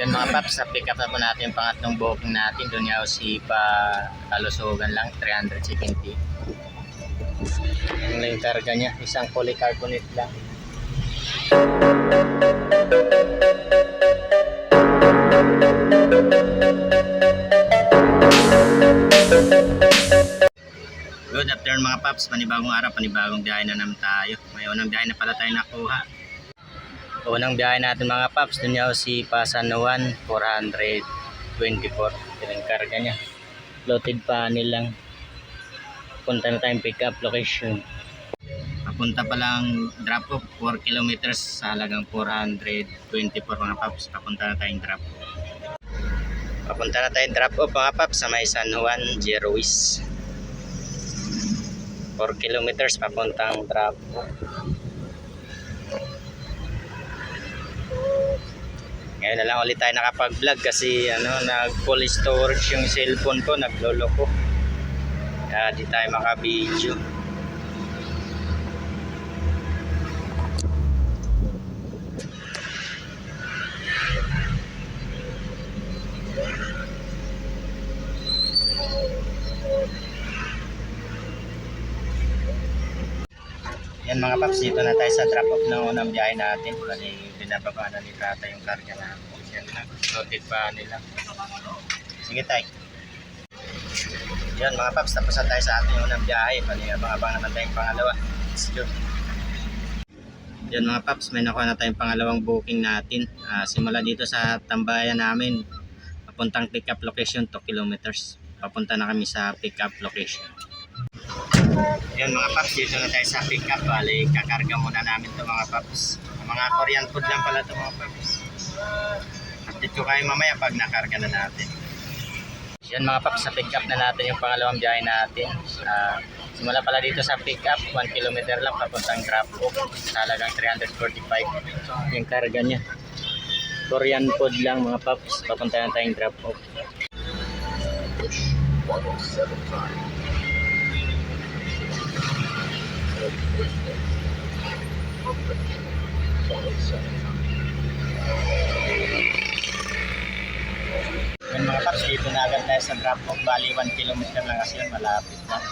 Yan mga paps, sa pick up na po natin yung pangatlong booking natin. Doon nga si pa kalusugan lang, 370. Yung lang yung karga niya, isang polycarbonate lang. Good afternoon mga paps, panibagong araw, panibagong biyahe na naman tayo. May unang biyahe na pala tayo nakuha. Unang biyahe natin mga paps, dun yaw si Pasan Juan, 424. Yan ang karga niya. Loaded panel lang. Punta na tayong pick up location. Papunta pa lang drop off 4 kilometers sa halagang 424 mga paps. Papunta na tayong drop off. Papunta na tayong drop off mga paps sa may San Juan, Jeruis. 4 kilometers papuntang drop off. Ngayon na lang ulit tayo nakapag-vlog kasi ano, nag full storage yung cellphone ko, nagloloko. Kaya di tayo maka-video. Yan mga paps, dito na tayo sa drop off ng unang biyahe natin. Bali, binababa na ni Tata yung karga na. Yan na, loaded pa nila. Sige tay. Yan mga paps, tapos na tayo sa ating unang biyahe. Bali, abang-abang naman tayong pangalawa. Let's go. Yan mga paps, may nakuha na tayong pangalawang booking natin. Ah, simula dito sa tambayan namin, papuntang pick up location 2 kilometers. Papunta na kami sa pick up location. Yan mga paps, dito na tayo sa pick up. Bali, kakarga muna namin to mga paps. Mga Korean food lang pala to mga paps. Update ko kayo mamaya pag nakarga na natin. Yan mga paps, sa pick up na natin yung pangalawang biyahe natin. Ah, simula pala dito sa pick up, 1 kilometer lang papuntang drop off. Sa halagang 345 yung karga niya. Korean food lang mga paps, papunta na tayong drop off. Yung mga paps, dito na agad tayo sa drop off. Bali, 1 kilometer lang kasi yun, malapit na.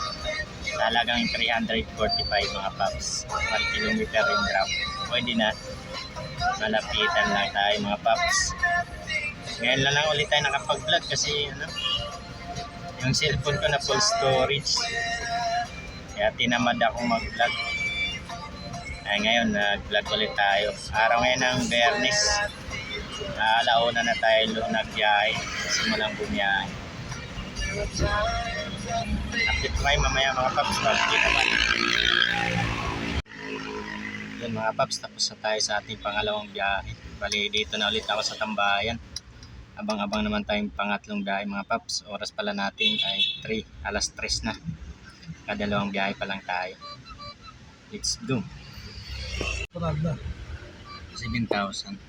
Sa halagang 345 mga paps. 1 kilometer yung drop. Pwede na. Malapitan lang tayo mga paps. Ngayon na lang ulit tayo nakapag-vlog kasi ano, yung cellphone ko na full storage. Kaya tinamad akong mag-vlog. Ay ngayon, nag-vlog ulit tayo. Araw ngayon ng Bernis. Uh, alauna na tayo nagbiyahe. Simulang bumiyahe. Update ko kayo mamaya mga paps. Update naman. Yun mga paps, tapos na tayo sa ating pangalawang biyahe. Bali, dito na ulit ako sa tambayan. Abang-abang naman tayong pangatlong biyahe mga paps. Oras pala natin ay 3, alas 3 na. Kadalawang biyahe pa lang tayo. Let's go. 7,000.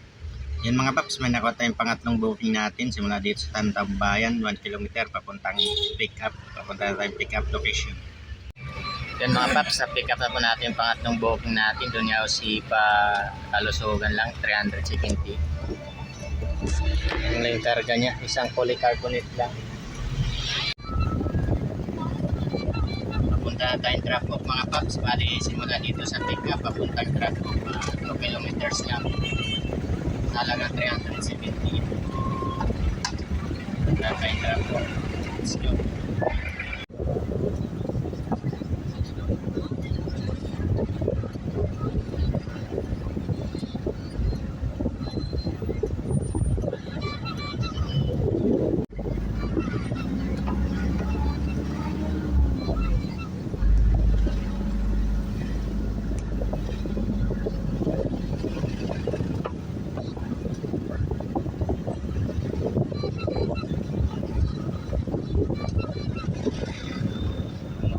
Yan mga paps, may nakuha tayong pangatlong booking natin. Simula dito sa Tantambayan, 1 km papuntang pick up. Papunta na tayong pick up location. Yan mga paps, sa pick up na po natin yung pangatlong booking natin. Doon yaw si pa kalusugan lang, 370. Yung karga niya, isang polycarbonate lang. Na tayong drop mga paps. Bali, simula dito sa up, papuntang drop off, uh, 2 kilometers lang. Talaga 370. Wala tayong drop. Let's go.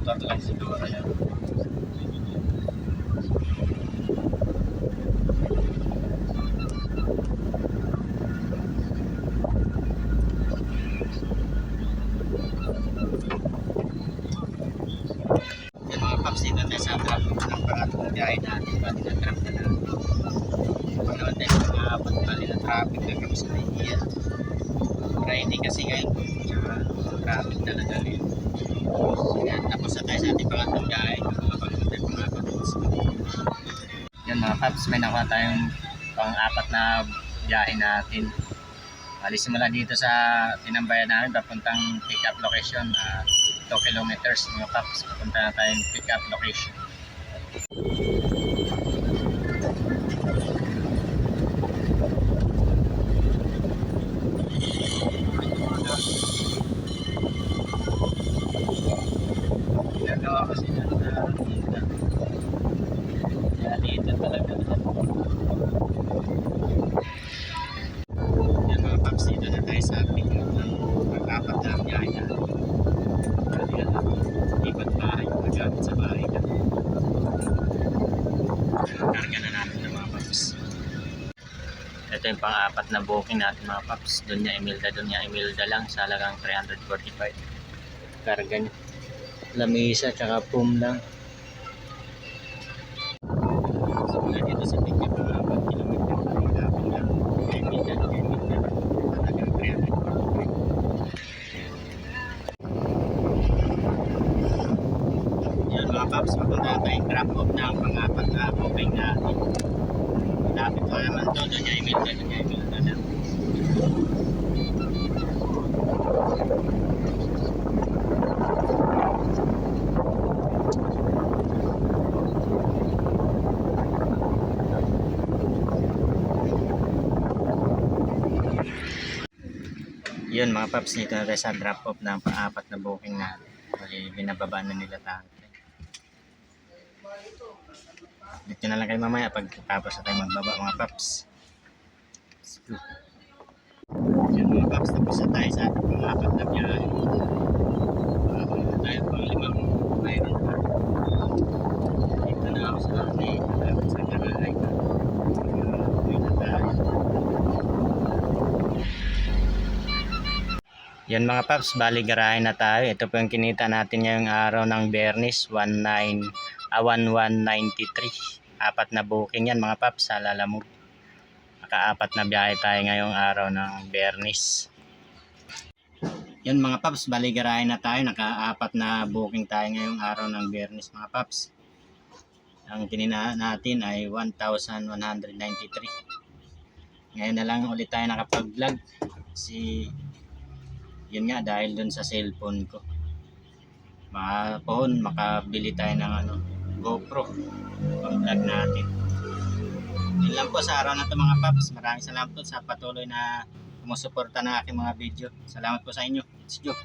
Motor lang siguro yan. Yung mga paps tayo ng pangatlong biyahe natin. Bali na trap na lang. Panood tayo sa mga pagpali na traffic. kami sa Maynila. Friday kasi ngayon. Tsaka traffic talaga ngayon. Yan, tapos na tayo sa ating pangatlong biyahe. Kapag tayo mga paps. Yan mga may nakuha tayong pang-apat na biyahe natin. Bali simula dito sa tinambayan namin papuntang pick-up location. ah 2 kilometers mga paps. Papunta na tayong pick-up location. Yan mga paps, na tayo sa pick-up ng pag-apat na ang biyahe na. Kasi yan, lipat bahay, magamit sa na. Karga. Ito yung pang-apat na booking natin mga paps. Doon niya Imelda, doon niya Imelda lang sa halagang 345. Karga niya. Lamisa tsaka pum lang. Simula dito sa tingin mga 4 kilometer na magkapin lang. Imelda, Imelda. Halagang 345. Yan mga paps, mapunta tayong drop off na ang pang-apat na booking natin. Lapit ko naman to, doon niya Imelda, doon niya Imelda lang. Yun mga paps, dito na tayo sa drop off ng pang-apat na booking natin. Kasi binababa na nila tayo. Dito na lang kayo mamaya pagkatapos na tayo magbaba mga paps. Yun mga paps, tapos na tayo sa ating pang-apat na biyahe. Uh, tayo pang limang mayroon pa. Dito na ako sa akin. Sa tayo. Yan mga paps, bali garahe na tayo. Ito po yung kinita natin ngayong araw ng Bernis, 19, ah, 1193. Apat na booking yan mga paps sa Lalamove. Nakaapat na biyahe tayo ngayong araw ng Bernis. Yan mga paps, bali garahe na tayo. Nakaapat na booking tayo ngayong araw ng Bernis mga paps. Ang kinina natin ay 1,193. Ngayon na lang ulit tayo nakapag-vlog. Si yun nga dahil dun sa cellphone ko makapon makabili tayo ng ano GoPro. Pag-vlog natin. Yun lang po sa araw na ito mga paps. Maraming salamat po sa patuloy na sumusuporta ng aking mga video. Salamat po sa inyo. It's Joe.